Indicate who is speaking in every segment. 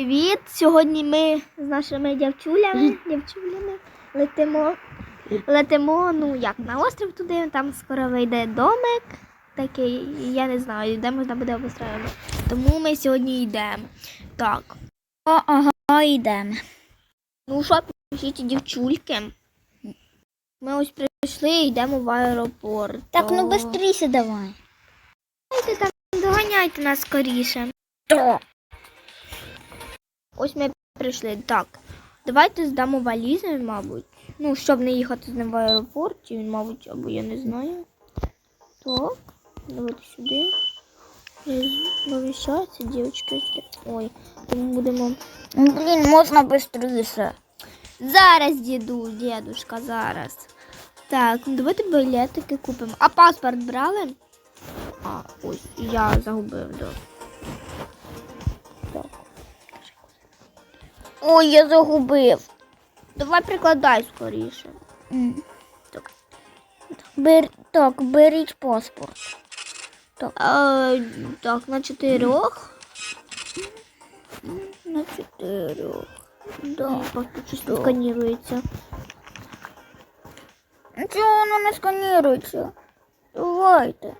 Speaker 1: Привіт! Сьогодні ми з нашими дівчулями, дівчулями летимо. Летимо, ну як на острів туди, там скоро вийде домик. Такий, я не знаю, де можна буде обустроїти. Тому ми сьогодні йдемо. Так.
Speaker 2: О, ага, йдемо.
Speaker 1: Ну що, ці дівчульки? Ми ось прийшли і йдемо в аеропорт.
Speaker 2: Так, ну швидше давай.
Speaker 1: Давайте там доганяйте нас скоріше. Ось ми прийшли. Так. Давайте здамо валізи, мабуть. Ну, щоб не їхати з ним в аеропорт, він, мабуть, або я не знаю. Так, давайте сюди. Вивіщається, дівчатки. Ой, тому будемо.
Speaker 2: Ну, блін, можна швидше.
Speaker 1: Зараз, діду, дідушка, зараз. Так, ну давайте білетики купимо. А паспорт брали? А, ось, я загубив, да.
Speaker 2: Ой, я загубив.
Speaker 1: Давай прикладай скоріше.
Speaker 2: М.
Speaker 1: Так.
Speaker 2: Бер... Так, беріть паспорт.
Speaker 1: Так, А, так, на чотирьох.
Speaker 2: На чотирьох.
Speaker 1: Да. Паспорт щось не сканірується.
Speaker 2: Чого воно не сканірується? Давайте.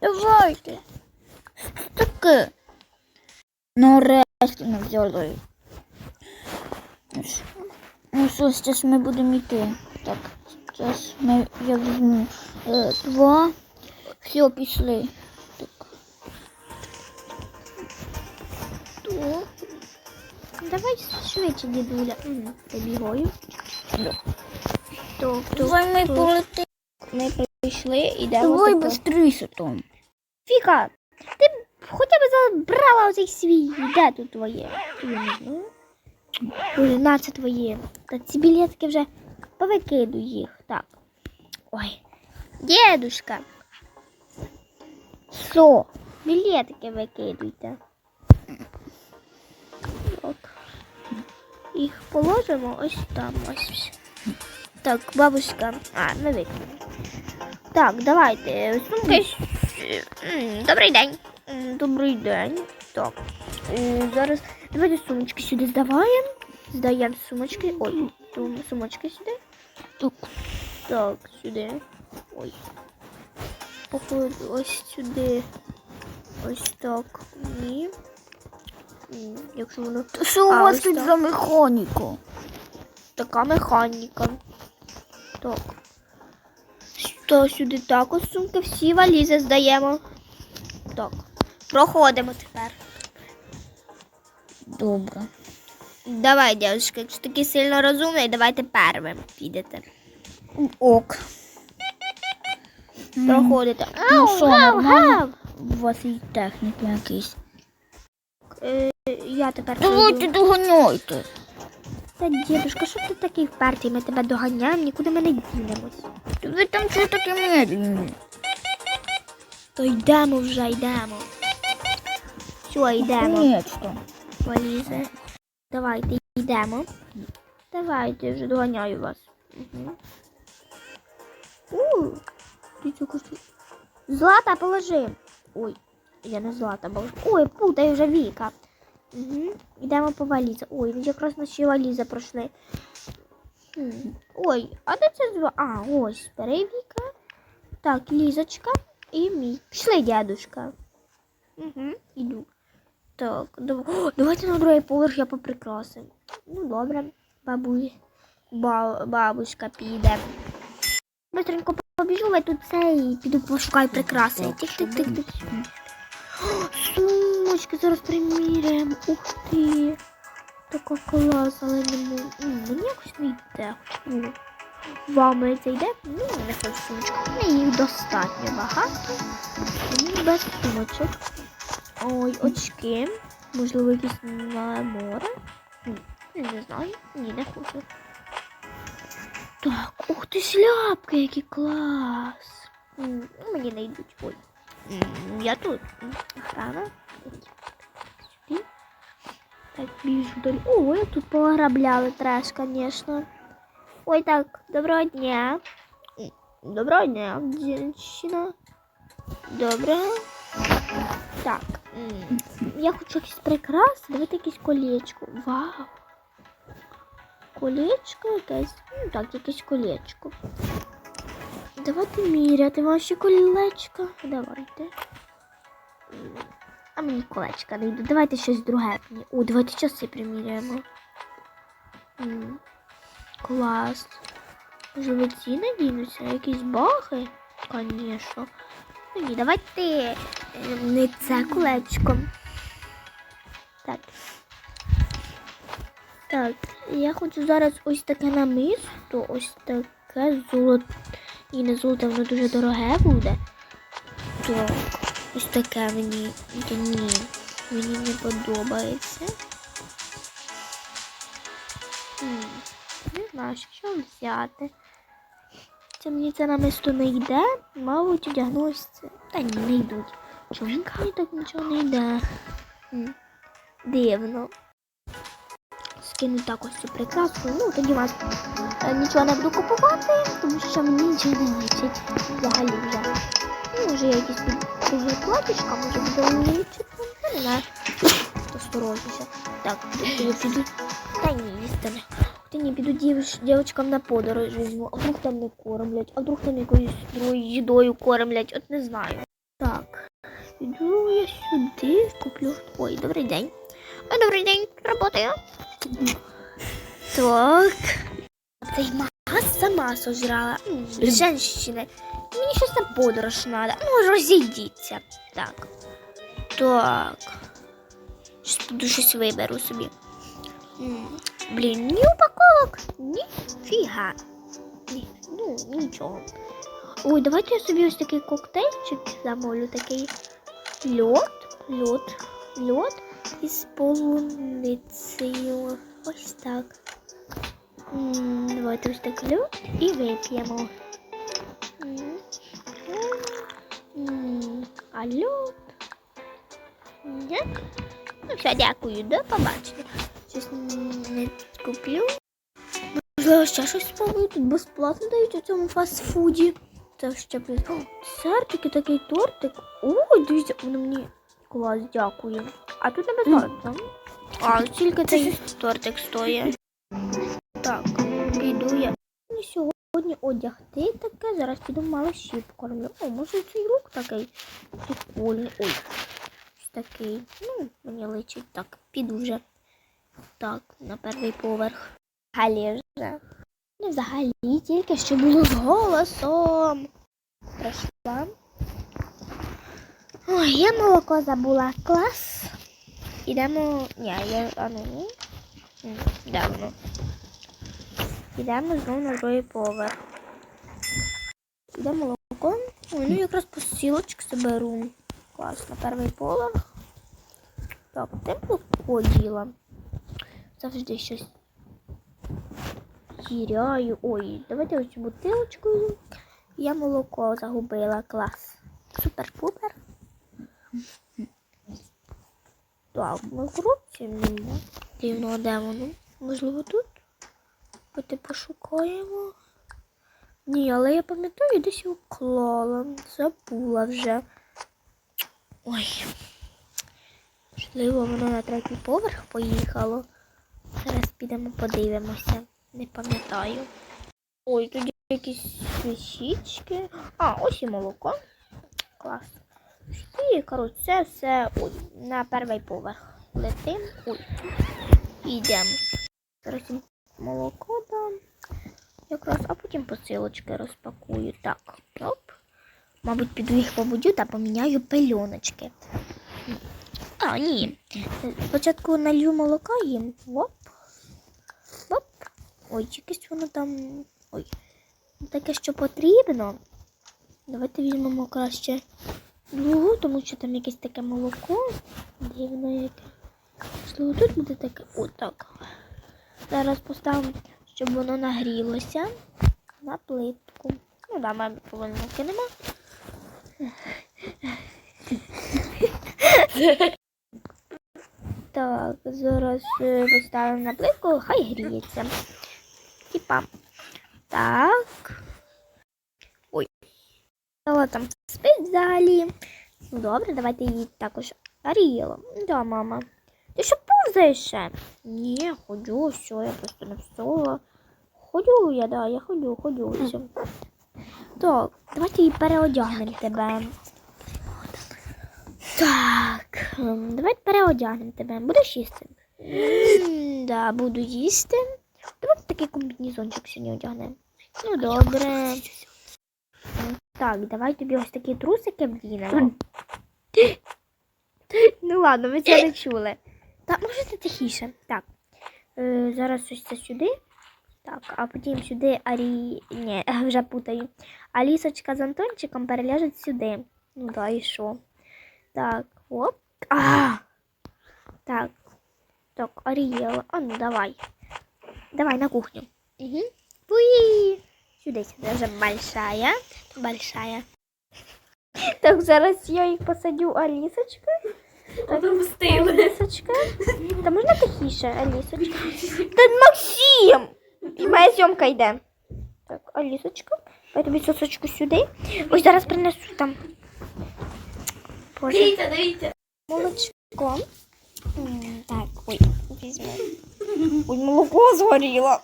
Speaker 2: Давайте. Що таке? Ну, не взяли. Ну, що- зараз ми будемо йти. Так, зараз ми, я візьму е, два. Все, пішли. Так.
Speaker 1: Давай швидше, дідуля. Побігаю.
Speaker 2: Давай ми полетимо.
Speaker 1: Ми прийшли, йдемо.
Speaker 2: Давай швидше там.
Speaker 1: Фіка, ти хоча б забрала оцей свій. Де тут твоє? Ой, на це твоє. Та ці білетки вже повикиду їх. Так. Ой. Дедушка.
Speaker 2: Що?
Speaker 1: Білетики викидуйте. Так. Їх положимо ось там ось. Так, бабушка. А, не викинули. Так, давайте. Добрий день. Добрий день. Так. Е, Зараз давайте сумочки сюди здаваємо. Здаємо сумочки. Ой, сумочки сюди.
Speaker 2: Так.
Speaker 1: Так, сюди. Ой. Походу, ось сюди. Ось так. Ні. Якщо воно
Speaker 2: Що у вас тут за механіка?
Speaker 1: така механіка. Так. То сюди також сумки, всі валізи здаємо. Так. Проходимо тепер.
Speaker 2: Добре.
Speaker 1: Давай, дівчатки, якщо такий сильно розумний, давайте первим підете.
Speaker 2: Ок.
Speaker 1: Проходите.
Speaker 2: Ну що, нормально? У вас є техніка якийсь.
Speaker 1: Е, я тепер
Speaker 2: Давайте
Speaker 1: пройду.
Speaker 2: доганяйте.
Speaker 1: Та дідушка, що ти такий впертий? Ми тебе доганяємо, нікуди ми не дінемось.
Speaker 2: Ви там що таке медленні?
Speaker 1: То йдемо вже, йдемо. Все, йдемо.
Speaker 2: Конечно.
Speaker 1: Валізи. Давайте йдемо. Давайте, вже доганяю вас. Угу. У, ти цю кошти. Злата положи. Ой, я не злата положу. Ой, путаю вже Віка. Угу. Йдемо по валізі. Ой, ну якраз наші валізи пройшли. Ой, а де це два? А, ось, бери Віка. Так, Лізочка і мій. Пішли, дядушка. Угу, іду. Так, давайте на другий поверх я поприкрасив. Ну, добре, бабуль. Ба... Бабушка піде. Быстренько побіжу, я тут це і піду пошукаю прикраси. Тик-тик-тик-тик. О, Сумочки зараз приміряємо. Ух ти. Така клас, але не можу. Мені якось не йде. Вам це йде? Ну, не хочу сумочку. Мені їх достатньо багато. Тому без сумочок. Ой, очки. Можливо, якісь на море. М, Не знаю. Ні, не хочу. Так, ух ти, шляпки, який клас. М, ну, Мені не йдуть. Ой. М, Я тут. М, Охрана. Сюди. Так, біжу далі. О, я тут пограбляли треш, звісно. Ой, так, доброго дня. М, Доброго дня, дівчина. Добре. Так. Я хочу якісь прикраси. Давайте якесь колечко. Вау. Колечко якесь. Ну так, якесь колечко. Давайте міряти ваші колечка. Давайте. А мені колечка не йдуть. Давайте щось друге. О, давайте часи приміряємо. Клас. Можливо, ці надінуться? Якісь бахи? Звісно. Ні, давайте е, не це колечко. Так. Так, я хочу зараз ось таке намисто, ось таке золото. І не золото, воно дуже дороге буде. Так, ось таке мені. Ні, мені не подобається. Не знаю, що взяти. Це мені це намисто не йде, мабуть, одягнулося це. Та ні, не йдуть. Чому мені так нічого не йде? Дивно. Скину так ось цю прикрасу. Ну, тоді вас е, нічого не буду купувати, тому що мені нічого не лічить взагалі вже. Ну, може я якісь під друге платічка, може буде лічити. Не знаю. Осторожніше. Так, я піду. Та ні, їсти не. Та ні, піду дівч... дівчатам на подорож візьму. А вдруг там не кормлять, а вдруг там якоюсь другою їдою кормлять, от не знаю. Так, піду я сюди, куплю. Ой, добрий день. Ой, добрий день, работаю. Так. Цей магаз сама сожрала. М, Женщина. Мені щось на подорож треба. Ну, розійдіться. Так. Так. Щось щось виберу собі. Блін, ні упаковок, ніфіга. Ні, ну, нічого. Ой, давайте я собі ось такий коктейльчик замовлю, такий льод, льод, льод із полуницею. Ось так. М, Давайте ось так льод і вип'ємо. М, м, А льод? Ні? Ну, все, дякую, до побачення. Щось не куплю. Можливо, ще щось спробую. Тут безплатно дають у цьому фастфуді. Це ще плюс. О, Десертик і такий тортик. Ой, дивіться, воно мені клас, дякую. А тут не безплатно. А тільки цей тортик стоїть. Так, піду я. Сьогодні одягти таке, зараз піду малыші покормлю. О, може цей рук такий прикольний. Ой, такий. Ну, мені личить так. Піду вже. Так, на перший поверх. Взагалі вже. Не взагалі, тільки що було з голосом. Пройшла. Ой, я молоко забула. Клас. Ідемо. Ні, я. А ну ні. Воно? Ідемо знову на другий поверх. Іде молоко. Ой, ну якраз посілочки заберу. Клас, на перший поверх. Так, де молоко діла? Завжди щось тіряю. Ой, давайте ось цю бутилочку. Я молоко загубила. Клас. Супер-пупер. Так, ми в групці. Дивно, де воно? Можливо, тут? Давайте пошукаємо. Ні, але я пам'ятаю, десь його клала. Забула вже. Ой. Можливо, воно на третій поверх поїхало. Зараз підемо подивимося. Не пам'ятаю. Ой, тут якісь свічки. А, ось і молоко. Клас. І, коротше, це все ой, на перший поверх. Летим. Ой. Йдемо. Зараз молоко дам. Якраз, а потім посилочки розпакую. Так. Оп. Мабуть, піду їх побудю та поміняю пельоночки. А, ні. Спочатку налью молока їм. Оп. Ой, якесь воно там. Ой. Таке, що потрібно. Давайте візьмемо краще другу, тому що там якесь таке молоко. Дивно яке. Можливо, тут буде таке. О, так. Зараз поставимо, щоб воно нагрілося на плитку. Ну да, мабуть, половинки нема. Так, зараз е, поставимо на плитку, хай гріється. Типа. Так. Ой. Стала там спить. Ну добре, давайте її також Арієло. Да, мама. Ти що повзаєш ще? Ні, ходжу, все, я просто не встала. Ходю я, да, я ходю, ходю. Все. Так, давайте її переодягнемо тебе. Так, ем, давайте переодягнемо тебе. Будеш їсти? М, Да, буду їсти. Давайте такий комбінезончик сьогодні одягнемо. Ну, добре. Так, давай тобі ось такі трусики вдінемо. Ну ладно, ви це не чули. Так, можете тихіше. Так. Е, зараз ось це сюди. Так, а потім сюди Арі. Ні, вже путаю. Алісочка з Антончиком переляжуть сюди. Ну да, і що? Так, оп. А! Так. Так, Арієла. А ну давай. Давай на кухню. Угу. Пуї. Сюди, вже большая. Большая. Так, зараз я їх посадю Алісочка. Алісочка. Та можна тихіше, Алісочка? Та Максим! І моя зйомка йде. Так, Алісочка. Я тобі сосочку сюди. Ось зараз принесу там. Боже.
Speaker 3: Дивіться, дивіться.
Speaker 1: Молочко. Так, ой, візьму. Ой, молоко згоріло.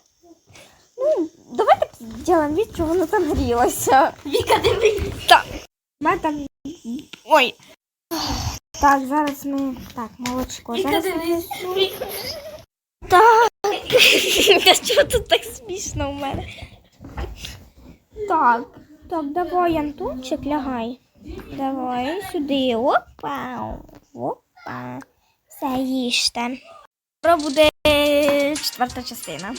Speaker 1: Ну, давайте зробимо від, що воно там грілося.
Speaker 3: Віка, дивись.
Speaker 1: Так. Ми там. Ой. Так, зараз ми. Так, молочко.
Speaker 3: Віка,
Speaker 1: Зараз
Speaker 3: дивись.
Speaker 1: Так. Та що тут так смішно у мене? Так. Так, давай, Антончик, лягай. Давай сюди. Опа. Опа. Все їжте. Скоро буде четверта частина.